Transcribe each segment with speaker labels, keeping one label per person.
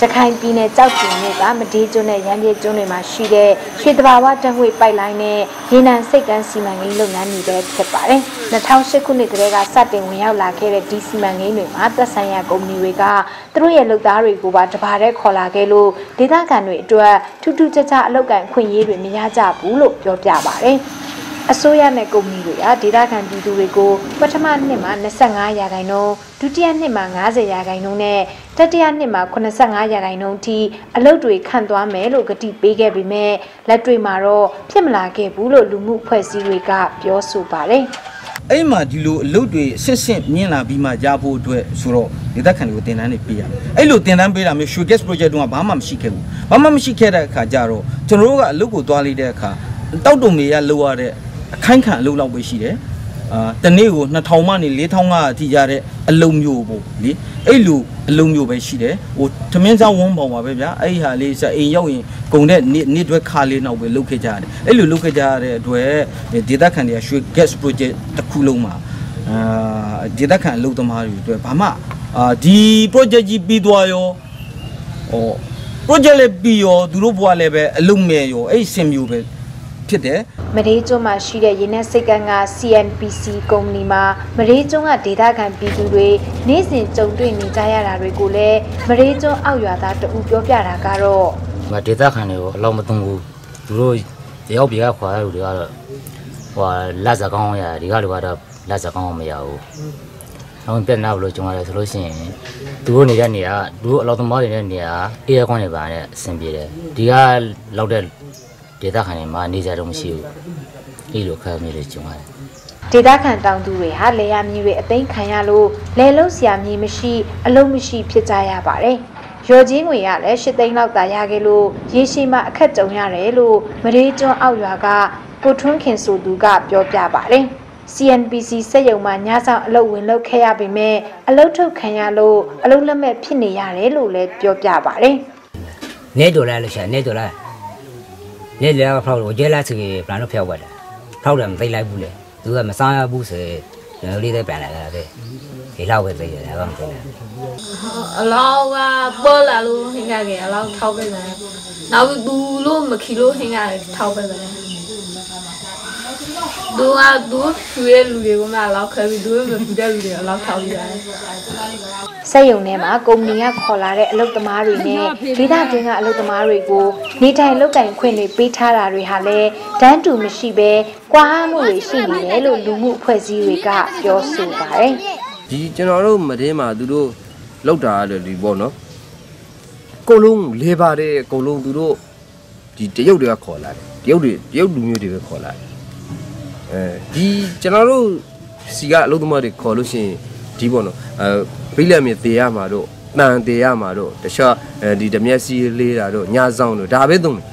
Speaker 1: ရခိုင်ပြည်နယ်ကြောက်ပြည်မြို့ကမဒေးကျွန်းနဲ့ရန်ပြေကျွန်းတွေမှာရှိတဲ့ရွှေတဘာဝတံငွေပိုက်လိုင်းနဲ့ရေနံစိတ်ကမ်းစီမံကိန်းလုပ်ငန်းတွေပဲဖြစ်ပါတယ်။2008ခုနှစ်ကတည်းကစတင်ဝင်ရောက်လာခဲ့တဲ့ဒီစီမံကိန်းတွေမှာသက်ဆိုင်ရာကုမ္ပဏီတွေကသူတို့ရဲ့လုပ်သားတွေကိုပါတဘာတဲ့ခေါ်လာခဲ့လို့ဒေသခံတွေအတွက်ထူးထူးခြားခြားအလုပ်ကိုင်ခွင့်ရေးတွေမရကြဘူးလို့ပြောပြပါတယ်။ အစိုးရနဲ့ကုမ္ပဏီတွေကဒေသခံပြည်သူတွေကိုပထမနှစ်မှာ25ရာခိုင်နှုန်းဒုတိယနှစ်မှာ90ရာခိုင်နှုန်းနဲ့တတိယနှစ်မှာ85ရာခိုင်နှုန်းထိအလုပ်တွေခန့်သွားမယ်လို့ကတိပေးခဲ့ပေမဲ့လက်တွေ့မှာတော့ဖြစ်မလာခဲ့ဘူးလို့လူမှုဖွဲ့စည်းတွေကပြောဆိုပါတယ်
Speaker 2: အဲ့မှာဒီလိုအလုပ်တွေအစစ်စစ်မြင်လာပြီးမှရဖို့အတွက်ဆိုတော့ဒေသခံတွေကိုတင်တန်းတွေပေးရတယ်။အဲ့လိုတင်တန်းပေးတာမျိုး showcase project တုန်းကဘာမှမရှိခဲ့ဘူး။ဘာမှမရှိခဲ့တဲ့အခါကျတော့ကျွန်တော်တို့ကအလုပ်ကိုသွားလိုက်တဲ့အခါတောက်တုံမေရလောက်ရတဲ့ အခိုင်ခံအလုပ်လောက်ပဲရှိတယ်အာတနေ့ကို2000မှနေ4000ကအထိရတဲ့အလုံမျိုးပေါ့လေအဲ့လိုအလုံမျိုးပဲရှိတယ်ဟိုသမင်းစားဝန်းပေါင်ပါပဲဗျာအဲ့ဒီဟာလေးစအိမ်ရောက်ရင်ကုန်တဲ့နေ့နေ့တွဲခါလေးနောက်ပဲလုပ်ခဲ့ကြရတယ်အဲ့လိုလုပ်ခဲ့ကြရတဲ့အတွက်ဒေသခံတွေကရွှေ gas project တစ်ခုလုံးမှာအာဒေသခံအလုပ်သမားတွေအတွက်ဘာမှအာဒီ project ကြီးပြီးသွားရောဟော project လည်းပြီးရောသူတို့ဘဝလည်းပဲအလုံးမဲ့ရောအဲ့စင်မျိုးပဲဖြစ်တယ်
Speaker 1: မဒေးကျွန်းမှာရှိတဲ့ရေနက်စိတ်ကန်းက CNPC ကုမ္ပဏီမှာမဒေးကျွန်းကဒေသခံပြည်သူတွေနေ့စဉ်ကြုံတွေ့နေကြရတာတွေကိုလည်းမဒေးကျွန်းအောက်ရွာသားတဦးပြောပြတာကတော့
Speaker 3: မဒေသခံတွေကိုအလောက်မသွန်ဘူးသူတို့တယောက်ပြေကခွာရလူတွေကတော့ဟိုလက်စကောင်းရဒီကလူကတော့လက်စကောင်းမရဘူးအောင်ပြက်နာလို့ကြုံရတယ်ဆိုလို့ရှိရင်သူတို့နေတဲ့နေရာသူတို့အလောက်သမားတွေနေတဲ့နေရာအေးကွန်းတွေပါနဲ့အဆင်ပြေတယ်ဒီကလောက်တဲ့ ဒေသခံတွေမှာနေကြတော့မရှိဘူးအဲ့လိုခက်မြေတွေကြုံရတယ်
Speaker 1: ဒေသခံတောင်သူတွေဟာလေယာမြေတွေအသိမ်းခံရလို့လေလုံးဆရာမြေမရှိအလုံးမရှိဖြစ်ကြရပါတယ်။ရော်ချင်းငွေရလည်း၈သိန်းလောက်သာရခဲ့လို့ရေရှိမှအခက်ကြုံရတယ်လို့မရေကျွန်းအောက်ရွာကကိုထွန်းခင်ဆိုသူကပြောပြပါတယ်။ CNPC စက်ရုံမှာညဆောင်အလုပ်ဝင်လုပ်ခဲ့ရပေမဲ့အလုပ်ထုတ်ခံရလို့အလုပ်လက်မဲ့ဖြစ်နေရတယ်လို့လည်းပြောပြပါတယ်။
Speaker 4: နေတော်လာလို့ရှာနေတော်လာ နေ့လေကဖောက်လို့ကျဲလာစီပလန်တော့ဖျောက်သွားတယ်ဖောက်တယ်မသိလိုက်ဘူးလေသူကမစားရဘူးဆိုကျွန်တော်လေးတဲ့ပြန်လာတာပဲဒီလောက်ပဲသိရတယ်ဘာမှမသိဘူး
Speaker 5: အလောကပေါ်လာလို့ဟင်းကကြီးအလောထောက်ပေးတယ်နောက်ပြီးသူလို့မခီလို့ဟင်းကထောက်ပေးတယ် သူကသူရွှေလူတွေကမှအလောက်ခဲပြီးသူမပြတဲ့လူတွေအလောက်ထောက်ပြီးရတယ်
Speaker 1: စက်ရုံထဲမှာကုမ္ပဏီကခေါ်လာတဲ့အလုပ်သမားတွေနဲ့ဒေသတွင်းကအလုပ်သမားတွေကိုနေထိုင်လုပ်ကင်ခွင့်တွေပေးထားတာတွေဟာလည်းတန်းတူမရှိဘဲကွာဟမှုတွေရှိနေတယ်လို့လူမှုအဖွဲ့အစည်းတွေကပြောဆိုပါတယ်
Speaker 2: ဒီကျွန်တော်တို့မတင်းမှာသူတို့လောက်တာတယ်ဒီပေါ့နော်အကုန်လုံးလေပါတယ်အကုန်လုံးသူတို့ဒီတရုတ်တွေကခေါ်လာတယ်တရုတ်တွေတရုတ်လူမျိုးတွေပဲခေါ်လာတယ် အဲဒီကျွန်တော်တို့စီကအလုပ်သမားတွေခေါ်လို့ရှိရင်ဒီပေါ့နော်အဲဘိလက်မြေတေရမှာတို့တန်တေရမှာတို့တခြားအဲဒီဓမျက်စီလေးတာတို့ညဆောင်တို့ဒါပဲသုံးတယ်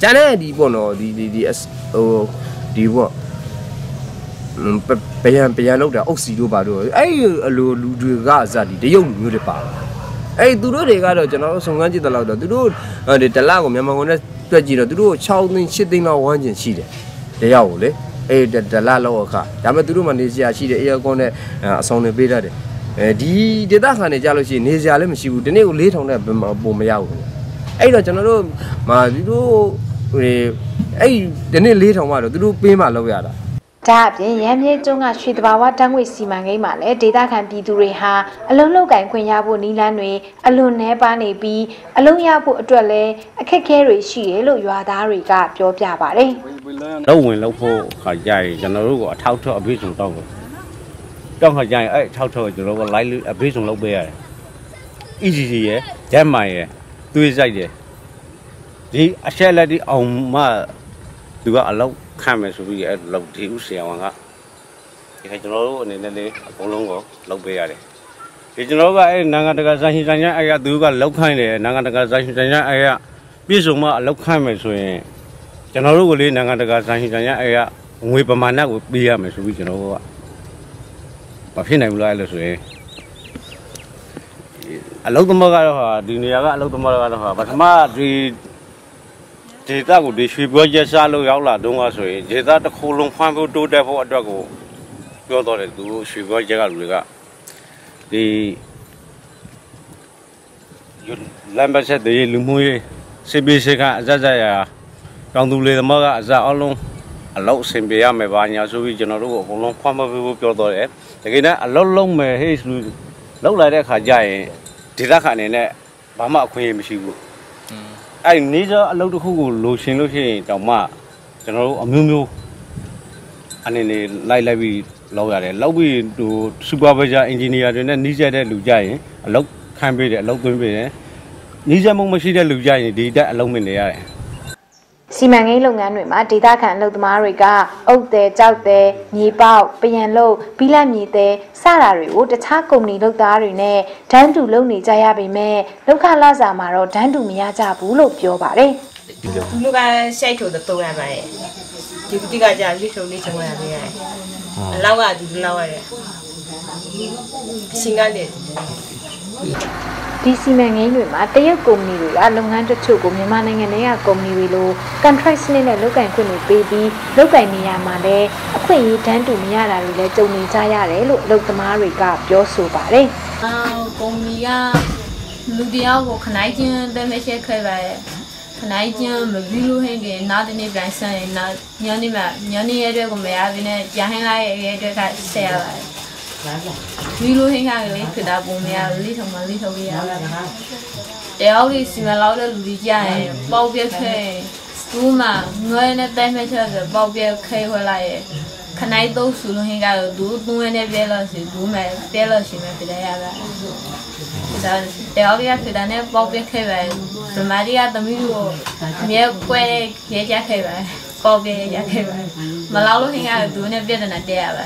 Speaker 2: ကျန်တဲ့ဒီပေါ့နော်ဒီဒီဒီဟိုဒီပေါ့ပယံပယံလောက်တာအုပ်စီတို့ပါတို့အဲ့အလိုလူတွေကစသည်တရုတ်လူမျိုးတွေပါအဲ့သူတို့တွေကတော့ကျွန်တော်တို့စုံစမ်းကြည့်တဲ့လောက်တော့သူတို့ဒီတလကိုမြန်မာကုန်နဲ့တွက်ကြည့်တော့သူတို့6သိန်း7သိန်းလောက်ဝန်းကျင်ရှိတယ်တယောက်ကိုလေ အေးဒလလောက်အခါဒါပေမဲ့သူတို့မှနေစရာရှိတယ်အေယာကွန်နဲ့အဆောင်တွေပေးတတ်တယ်အဲဒီဒေတာခံနေကြလို့ရှိရင်နေစရာလည်းမရှိဘူးဒီနေ့ကို4000နဲ့ပုံမရဘူးအဲ့တော့ကျွန်တော်တို့မာသူတို့ဟိုအဲ့ဒီနေ့4000မှတော့သူတို့ပေးမှလောက်ရတာ
Speaker 1: ဒါအပြင်ရန်မြေကျွန်းကရွှေတဘာဝတန်းငွေစီမံကိန်းမှာလည်းဒေသခံပြည်သူတွေဟာအလုံးလောက်ကင်ခွင့်ရဖို့နီးလန်းတွေအလွန်နှဲပါနေပြီးအလုံးရဖို့အတွက်လည်းအခက်အခဲတွေရှိတယ်လို့ရွာသားတွေကပြောပြပါတယ်။
Speaker 6: တော့ဝင်လို့ဖို့ခါကြရင်ကျွန်တော်တို့ကအထောက်ထောက်အပြည့်စုံတော့ဘူး။တော့ခါကြရင်အဲ့အထောက်ထောက်ကျွန်တော်က live အပြည့်စုံလုပ်ပေးရတယ်။ ECC ရယ်၊ဂျက်မိုင်ရယ်၊သွေးဆိုင်ရယ်ဒီအချက်လက်ဒီအောင်မှသူကအလောက် ခန့်မယ်ဆိုပြီးအဲ့လောက်ဒီဥဆရာဝန်ကဒီခါကျွန်တော်တို့အနေနဲ့လေအကုန်လုံးကိုလောက်ပေးရတယ်ဒီကျွန်တော်ကအဲ့နိုင်ငံတကာဆိုင်ရှင်ဆိုင်ရအဲ့ရသူကလောက်ခိုင်းတယ်နိုင်ငံတကာဆိုင်ရှင်ဆိုင်ရအဲ့ရပြည့်စုံမှအလောက်ခိုင်းမယ်ဆိုရင်ကျွန်တော်တို့ကလေနိုင်ငံတကာဆိုင်ရှင်ဆိုင်ရအဲ့ရငွေပမာဏကိုပေးရမယ်ဆိုပြီးကျွန်တော်တို့ကမဖြစ်နိုင်ဘူးလားအဲ့လိုဆိုရင်အလုတ်သမားကတော့ဟာဒီနေရာကအလုတ်သမားကတော့ဟာပထမဒီ ဒေသကိုဒီရွှေပွဲရက်စားလို့ရောက်လာတော့ကဆိုရင်ဒေသတစ်ခုလုံးဖွံ့ဖြိုးတိုးတက်ဖို့အတွက်ကိုပြောတော့တယ်သူရွှေပွဲရက်ကလူတွေကဒီလမ်းပတ်ဆက်တွေလူမှုရေးစီပီစီကအဇက်ဇက်ရာတောင်သူလေသမားကအဇက်အလုံးအလောက်ဆင်ပြေရမယ်ပါညာဆိုပြီးကျွန်တော်တို့ကအကုန်လုံးခွမ်းမပေးဖို့ပြောတော့တယ်တကယ်နဲ့အလောက်လုံးမယ်ဟေးလူလောက်လာတဲ့ခါကျရင်ဒေသခံအနေနဲ့ဘာမှအခွင့်အရေးမရှိဘူး အဲ့နေကြအလုပ်တစ်ခုကိုလိုရှင်လို့ရှိရင်တောင်မှကျွန်တော်တို့အမျိုးမျိုးအနေနဲ့လိုက်လိုက်ပြီးလောက်ရတယ်လောက်ပြီးဟိုစူပါဗိုင်ဇာအင်ဂျင်နီယာတွေနဲ့နှီးစက်တဲ့လူကြရင်အလုပ်ခံပေးတယ်အလုပ်သွင်းပေးတယ်နှီးစက်မှုမရှိတဲ့လူကြရင်ဒီတက်အလုံးမနေရတယ်
Speaker 1: စီမံကိန်းလုပ်ငန်းတွေမှာဒေသခံအလုပ်သမားတွေကအုတ်တဲကြောက်တဲမြေပေါက်ပယံလုတ်ဘီလက်မြေတဲစတာတွေကိုတခြားကုမ္ပဏီလုပ်သားတွေနဲ့ဒန်းတူလုပ်နေကြရပေမဲ့လောက်ခလာစာမှာတော့ဒန်းတူမရကြဘူးလို့ပြောပါတယ်
Speaker 7: ဒီလိုကရှိုက်ထိုးတော့ရပါတယ်ဒီဒီကကြာရွှေထုံလေးချုံရပေးရတယ်အလောက်ကဒီလောက်ရတယ်ရှင်ကလည်း
Speaker 1: ဒီစီမံကိန်းတွေမှာတရုတ်ကုမ္ပဏီတွေကလုပ်ငန်းတချို့ကိုမြန်မာနိုင်ငံထဲကကုမ္ပဏီတွေလို contract စနစ်နဲ့လုပ်ကင်ခွင့်တွေပေးပြီးလုပ်ကင်နေရမှာလည်းအခွင့်အရေးတန်းတူမရတာတွေလည်းကြုံနေကြရတယ်လို့အလုပ်သမားတွေကပြောဆိုပါတယ်
Speaker 5: အာကုမ္ပဏီကလူတယောက်ကိုခနိုင်ချင်းတက်မဲ့ချက်ခဲ့ပါရဲ့ခနိုင်ချင်းမပြီးလို့ဟင်းကနောက်တနေ့ပြန်ဆန်ရင်နောက်ညနေမှညနေရဲတဲ့ကိုမရဘဲနဲ့ပြန်ဟင်းလိုက်ရဲ့ရဲတဲ့ကဆက်ရပါတယ် ပြီးလို့ဟင်းကလေးခတာပုံမရလေးထုံမလေးထုံရပါတယောက်လေးစီမံလောက်တဲ့လူကြီးကြရင်ပေါက်ပြက်ခဲဘူးမှာငွေနဲ့တိုင်မဲ့ချက်ဆိုပေါက်ပြက်ခဲခွဲလိုက်ရဲ့ခနိုင်တော့ဆူလို့ဟင်းကတော့ဒူးသွင်းနေပြဲလို့စီဒူးမဲ့ပြဲလို့ရှိမဲ့ပြရတာဒါတယောက်လေးကဒါနဲ့ပေါက်ပြက်ခဲပဲဗမာရီကသမီးတို့မြဲကွဲရဲကြခဲ့ပဲပေါက်ပြက်ရဲကြခဲ့ပဲ မလောက်လို့ဟင်းကတော့ဒူးနဲ့ပြတဲ့နဲ့တဲရပါ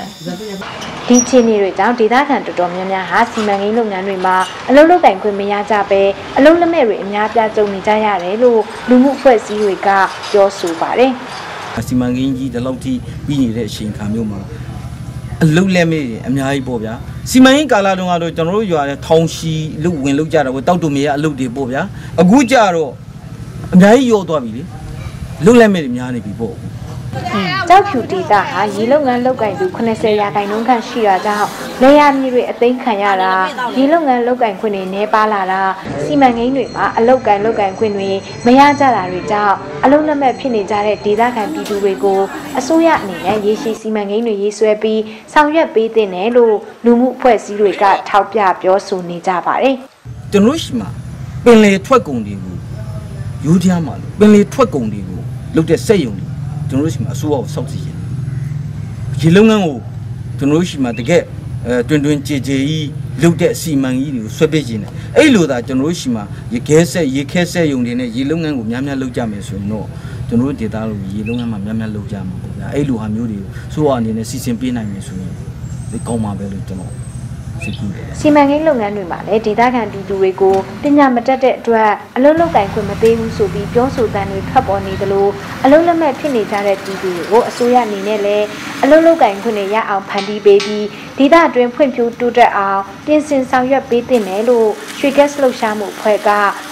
Speaker 1: ဒီအခြေအနေတွေကြောင့်ဒေသခံတော်တော်များများဟာစီမံကိန်းလုပ်ငန်းတွေမှာအလုပ်လုပ်ကင်ခွင့်မရကြပဲအလုပ်လက်မဲ့တွေအများပြားကြုံနေကြရတယ်လို့လူမှုအဖွဲ့အစည်းတွေကပြောဆိုပါတယ်
Speaker 2: စီမံကိန်းကြီးဒီလောက်ထိပြီးနေတဲ့အချိန်ခါမျိုးမှာအလုတ်လက်မေးတွေအများကြီးပေါ့ဗျာစီမံကိန်းကာလတုန်းကတော့ကျွန်တော်တို့ရွာတဲ့ထောင်ရှီလုတ်ဝင်လုတ်ကြတာပေါ့တောက်တူမရအလုတ်တွေပေါ့ဗျာအခုကြတော့အများကြီးရောသွားပြီလေလုတ်လက်မေးတွေများနေပြီပေါ့
Speaker 1: ကြောက်ဖြူဒေသဟာရေလုပ်ငန်းလုပ်ကင်သူ80ရာခိုင်နှုန်းခန့်ရှိတာကြောင့်လေယာမြေတွေအသိမ်းခံရတာရေလုပ်ငန်းလုပ်ကင်ခွင့်တွေနှဲပါလာတာစီမံကိန်းတွေမှာအလုပ်ကင်လုပ်ကင်ခွင့်တွေမရကြတာတွေကြောင့်အလုပ်လက်မဲ့ဖြစ်နေကြတဲ့ဒေသခံပြည်သူတွေကိုအစိုးရအနေနဲ့ရေရှည်စီမံကိန်းတွေရေးဆွဲပြီးဆောင်ရွက်ပေးသင့်တယ်လို့လူမှုအဖွဲ့အစည်းတွေကထောက်ပြပြောဆိုနေကြပါတယ်
Speaker 2: ကျွန်တော်ရှိမှာပင်လေထွက်ကုန်တွေကိုယူထားမှာလို့ပင်လေထွက်ကုန်တွေကိုလုတ်တဲ့စက်ယုံတွေ ကျွန်တော်ရှိမှာအစိုးရကိုစောက်စီရင်ရေလုံငန်းကိုကျွန်တော်ရှိမှာတကယ်အဲတွင်တွင်ကြည်ကြည်ကြီးလုတ်တဲ့စီမံကြီးတွေကိုဆွဲပေးခြင်းတယ်အဲ့လိုသာကျွန်တော်ရှိမှာရေခဲဆက်ရေခဲဆက်ယုံတွေနဲ့ရေလုံငန်းကိုများများလုတ်ကြမယ်ဆိုရင်တော့ကျွန်တော်ဒေတာလို့ရေလုံငန်းမှာများများလုတ်ကြမှာပေါ့ဗျာအဲ့လိုဟာမျိုးတွေကိုစိုးရအနေနဲ့စီစဉ်ပေးနိုင်မယ်ဆိုရင်ဒီကောင်းပါပဲလို့ကျွန်တော် စိတ်ကူးတယ်
Speaker 1: စီမံကိန်းလုပ်ငန်းတွေမှာလည်းဒေသခံပြည်သူတွေကိုပညာမတတ်တဲ့အတွက်အလုံးလောက်ကင်ခွင့်မပေးဘူးဆိုပြီးပြောဆိုတမ်းတွေထွက်ပေါ်နေသလိုအလုံးလက်မဲ့ဖြစ်နေကြတဲ့ပြည်သူတွေကိုအစိုးရအနေနဲ့လည်းအလုံးလောက်ကင်ခွင့်တွေရအောင်ဖန်တီးပေးပြီးဒေသအတွင်းဖွံ့ဖြိုးတိုးတက်အောင်ပြင်ဆင်ဆောင်ရွက်ပေးသင့်တယ်လို့ရွှေကက်စ်လှုပ်ရှားမှုအဖွဲ့က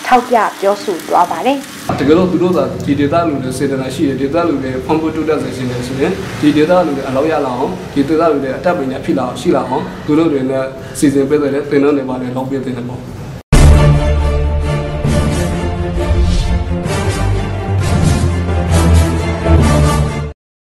Speaker 1: ထောက်ပြပြောဆိုသွားပါတယ်
Speaker 8: တကယ်လို့သူတို့ကဒီဒေတာလူတွေစေတနာရှိတယ်ဒေတာလူတွေဖန်ဖို့တိုးတက်စေချင်တယ်ဆိုရင်ဒီဒေတာလူတွေအလောက်ရလာအောင်ဒီဒေတာလူတွေအတက်ပညာဖြစ်လာအောင်ရှိလာအောင်သူတို့တွေနဲ့စီစဉ်ပေးတယ်တင်တော့နေပါလေလောက်ပေးတယ်ပေါ့